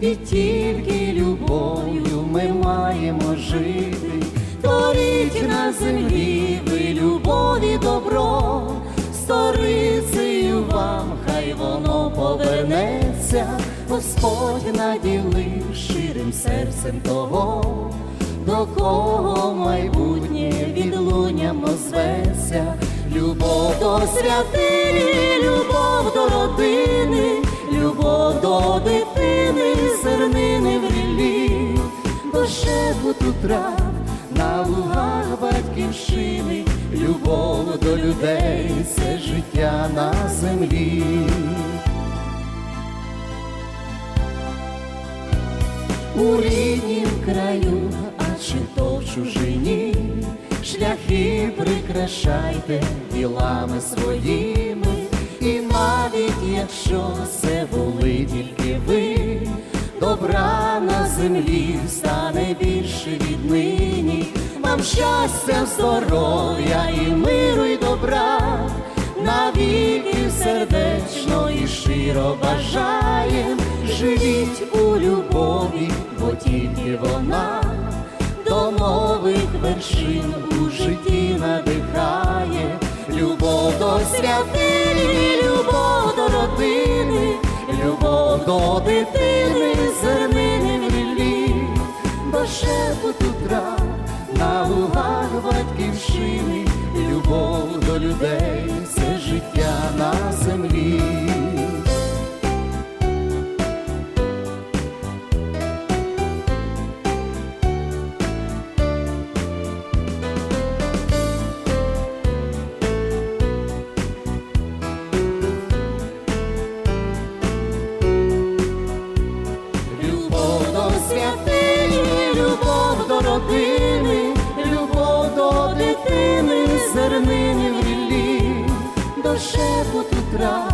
і тільки любов'ю ми маємо жити, творіть на землі ви любові добро, сторицею вам хай воно повернеться, Господь наділив ширим серцем того, до кого майбутнє відлунням озветься, любов до святині, любов до родини, любов до дитини, батьківщини, любов до людей, це життя на землі. у ріднім краю, а чи то в чужині, шляхи прикрашайте ділами своїми, і навіть якщо це були тільки ви, добра на землі стане більше віднині, вам щастя, здоров'я і миру, і добра. Навіки сердечно і щиро бажаєм, живіть у любові, бо тільки вона до нових вершин у житті надихає, любов до святині, любов до родини, любов до дитини, зернини в ріллі, до шепоту трав на лугах батьківщини, любов до людей, це життя на землі. Любов шепоту трав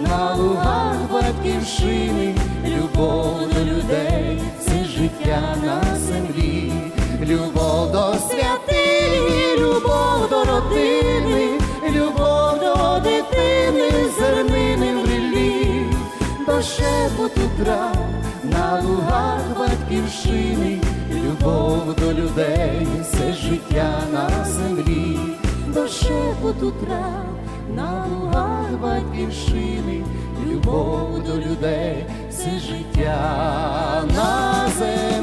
на лугах батьківщини, любов до людей, це життя на землі, любов до святині, любов до родини, любов до дитини, зернини в ріллі, до шепоту трав на лугах батьківщини, любов до людей, це життя на землі, до шепоту трав на лугах батьківщини, любов до людей, все життя на землі.